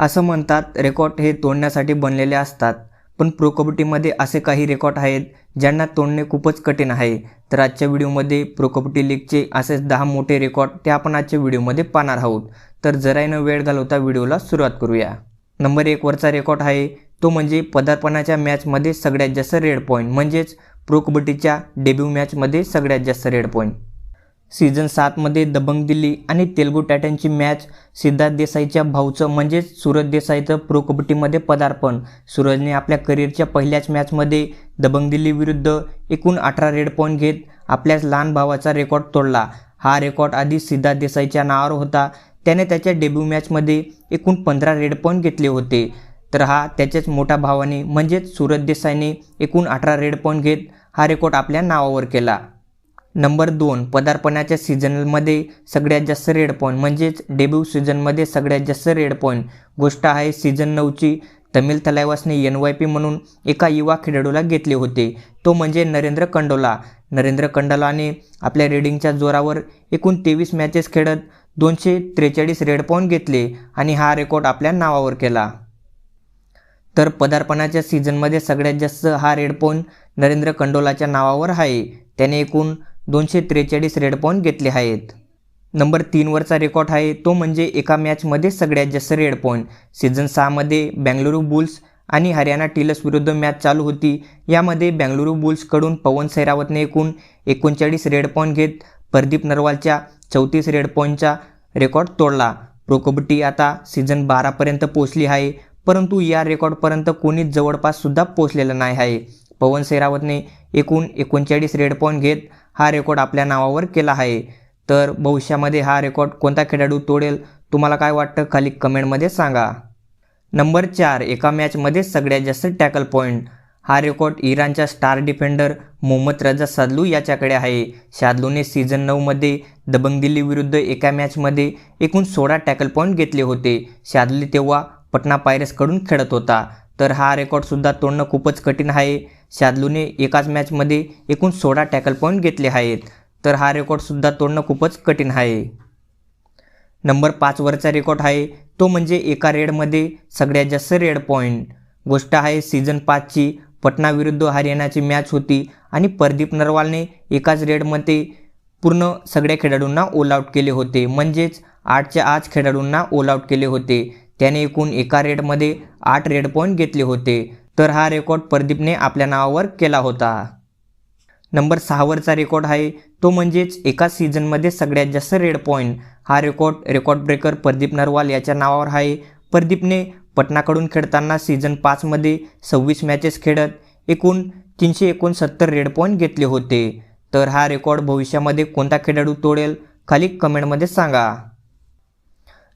असं म्हणतात रेकॉर्ड हे तोडण्यासाठी बनलेले असतात. पण प्रो कबड्डीमध्ये असे काही रेकॉर्ड आहेत ज्यांना तोडणे खूपच कठीण आहे. तर आजच्या व्हिडिओमध्ये प्रो कबड्डी लीगचे असेच दहा मोठे रेकॉर्ड ते आपण आजच्या व्हिडिओमध्ये पाहणार आहोत. तर जराही न वेळ घालवता व्हिडिओला सुरुवात करूया. नंबर एकवरचा रेकॉर्ड आहे तो म्हणजे पदार्पणाच्या मॅचमध्ये सगळ्यात जास्त रेड पॉईंट म्हणजेच प्रो कबड्डीच्या डेब्यू मॅचमध्ये सगळ्यात जास्त रेड पॉईंट सीझन सातमध्ये दबंग दिल्ली आणि तेलगू टायटनची मॅच सिद्धार्थ देसाईच्या भाऊचं म्हणजेच सूरज देसाईचं प्रो कबड्डीमध्ये पदार्पण. सूरजने आपल्या करिअरच्या पहिल्याच मॅचमध्ये दबंग दिल्ली विरुद्ध एकूण अठरा रेड पॉईंट घेत आपल्याच लहान भावाचा रेकॉर्ड तोडला. हा रेकॉर्ड आधी सिद्धार्थ देसाईच्या नावावर होता. त्याने त्याच्या डेब्यू मॅचमध्ये एकूण पंधरा रेड पॉईंट घेतले होते. तर हा त्याच्याच मोठ्या भावाने म्हणजेच सूरज देसाईने एकूण अठरा रेड पॉईंट घेत हा रेकॉर्ड आपल्या नावावर केला. नंबर दोन पदार्पणाच्या सीझनमध्ये सगळ्यात जास्त रेड पॉईंट म्हणजेच डेब्यू सीझनमध्ये सगळ्यात जास्त रेड पॉईंट गोष्ट आहे सीझन नऊची तमिल तलायवासने एन वाय पी म्हणून एका युवा खेळाडूला घेतले होते. तो म्हणजे नरेंद्र कंडोला. नरेंद्र कंडोलाने आपल्या रेडिंगच्या जोरावर एकूण तेवीस मॅचेस खेळत दोनशे त्रेचाळीस रेड पॉईंट घेतले आणि हा रेकॉर्ड आपल्या नावावर केला. तर पदार्पणाच्या सीझनमध्ये सगळ्यात जास्त हा रेड पॉईंट नरेंद्र कंडोलाच्या नावावर आहे. त्याने एकूण दोनशे त्रेचाळीस रेड पॉईंट घेतले आहेत. नंबर तीनवरचा रेकॉर्ड आहे तो म्हणजे एका मॅचमध्ये सगळ्यात जास्त रेड पॉईंट सीझन सहामध्ये बँगलुरू बुल्स आणि हरियाणा टिलर्स विरुद्ध मॅच चालू होती. यामध्ये बँगलुरू बुल्सकडून पवन सैरावतने एकूण एकोणचाळीस रेड पॉईंट घेत प्रदीप नरवालच्या चौतीस रेड पॉईंटचा रेकॉर्ड तोडला. प्रो कबड्डी आता सीझन बारापर्यंत पोचली आहे परंतु या रेकॉर्डपर्यंत कोणीच जवळपाससुद्धा पोचलेलं नाही आहे. पवन सैरावतने एकूण एकोणचाळीस रेड पॉईंट घेत हा रेकॉर्ड आपल्या नावावर केला आहे. तर भविष्यामध्ये हा रेकॉर्ड कोणता खेळाडू तोडेल तुम्हाला काय वाटतं खाली कमेंटमध्ये सांगा. नंबर चार एका मॅचमध्ये सगळ्यात जास्त टॅकल पॉईंट हा रेकॉर्ड इराणच्या star defender Mohammad Reza Sadloo याच्याकडे आहे. शादलूने सीझन नऊमध्ये दबंग दिल्ली विरुद्ध एका मॅचमध्ये एकूण सोळा टॅकल पॉईंट घेतले होते. शादली तेव्हा पटना पायरेसकडून खेळत होता. तर हा रेकॉर्डसुद्धा तोडणं खूपच कठीण आहे. शादलूने एकाच मॅचमध्ये एकूण सोळा टॅकल पॉईंट घेतले आहेत. तर हा रेकॉर्डसुद्धा तोडणं खूपच कठीण आहे. नंबर पाचवरचा रेकॉर्ड आहे. तो म्हणजे एका रेडमध्ये सगळ्यात जास्त रेड पॉईंट गोष्ट आहे सीझन पाचची पटना विरुद्ध हरियाणाची मॅच होती आणि प्रदीप नरवालने एकाच रेडमध्ये पूर्ण सगळ्या खेळाडूंना ऑल आऊट केले होते. म्हणजेच आठच्या आठ खेळाडूंना ऑल आऊट केले होते. त्याने एकूण एका रेडमध्ये आठ रेड पॉईंट घेतले होते. तर हा रेकॉर्ड प्रदीपने आपल्या नावावर केला होता. नंबर सहावरचा रेकॉर्ड आहे. तो म्हणजेच एका सीझनमध्ये सगळ्यात जास्त रेड पॉईंट. हा record record breaker Pradeep Narwal याच्या नावावर आहे. प्रदीपने पटनाकडून खेळताना सीझन पाचमध्ये सव्वीस मॅचेस खेळत एकूण तीनशे एकोणसत्तर रेड पॉईंट घेतले होते. तर हा रेकॉर्ड भविष्यामध्ये कोणता खेळाडू तोडेल खाली कमेंटमध्ये सांगा.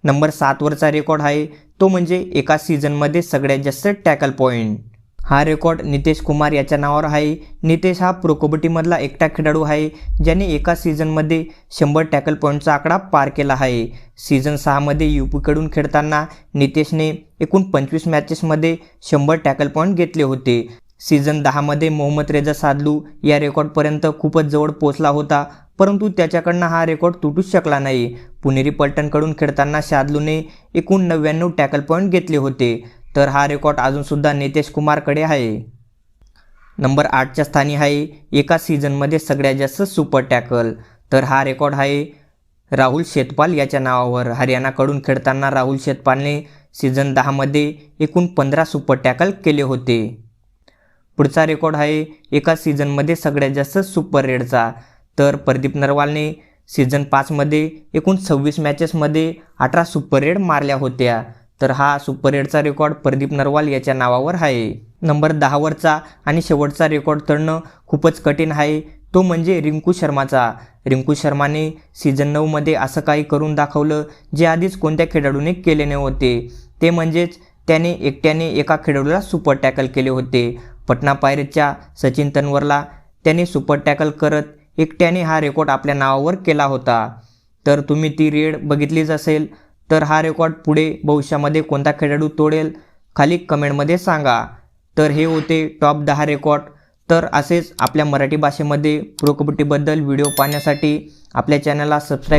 नंबर सातवरचा रेकॉर्ड आहे. तो म्हणजे एका सीझनमध्ये सगळ्यात जास्त टॅकल पॉईंट हा रेकॉर्ड नितेश कुमार याच्या नावावर आहे. नितेश हा प्रो कबड्डीमधला एकटा खेळाडू आहे. ज्याने एका सीझनमध्ये शंभर टॅकल पॉईंटचा आकडा पार केला आहे. सीझन सहामध्ये यू पीकडून खेळताना नितेशने एकूण पंचवीस मॅचेसमध्ये शंभर टॅकल पॉईंट घेतले होते. सीझन दहामध्ये मोहम्मद रेजा सादलू या रेकॉर्डपर्यंत खूपच जवळ पोचला होता. परंतु त्याच्याकडनं हा रेकॉर्ड तुटूच शकला नाही. पुणेरी पलटणकडून खेळताना शादलूने एकूण नव्याण्णव टॅकल पॉईंट घेतले होते. तर हा रेकॉर्ड अजूनसुद्धा नितेश कुमारकडे आहे. नंबर आठच्या स्थानी आहे एका सीझनमध्ये सगळ्यात जास्त सुपर टॅकल. तर हा रेकॉर्ड आहे राहुल शेतपाल याच्या नावावर. हरियाणाकडून खेळताना राहुल शेतपालने सीझन दहामध्ये एकूण पंधरा सुपर टॅकल केले होते. पुढचा रेकॉर्ड आहे एका सीझनमध्ये सगळ्यात जास्त सुपर रेडचा. तर प्रदीप नरवालने सीझन पाचमध्ये एकूण सव्वीस मॅचेसमध्ये अठरा सुपर रेड मारल्या होत्या. तर हा सुपर रेडचा रेकॉर्ड प्रदीप नरवाल याच्या नावावर आहे. नंबर दहावरचा आणि शेवटचा रेकॉर्ड तळणं खूपच कठीण आहे. तो म्हणजे रिंकू शर्माचा. रिंकू शर्माने सीझन नऊमध्ये असं काही करून दाखवलं जे आधीच कोणत्या खेळाडूने केले नव्हते. ते म्हणजेच त्याने एकट्याने एका खेळाडूला सुपर टॅकल केले होते. पटना पायरेटच्या सचिन तन्वरला त्याने सुपर टॅकल करत एकट्याने हा रेकॉर्ड आपल्या नावावर केला होता. तर तुम्ही ती रेड बघितलीच असेल तर हा रेकॉर्ड पुढे भविष्यामध्ये कोणता खेळाडू तोडेल खाली कमेंटमध्ये सांगा. तर हे होते टॉप दहा रेकॉर्ड तर असेच आपल्या मराठी भाषेमध्ये प्रो कबड्डीबद्दल व्हिडिओ पाहण्यासाठी आपल्या चॅनलला सबस्क्राईब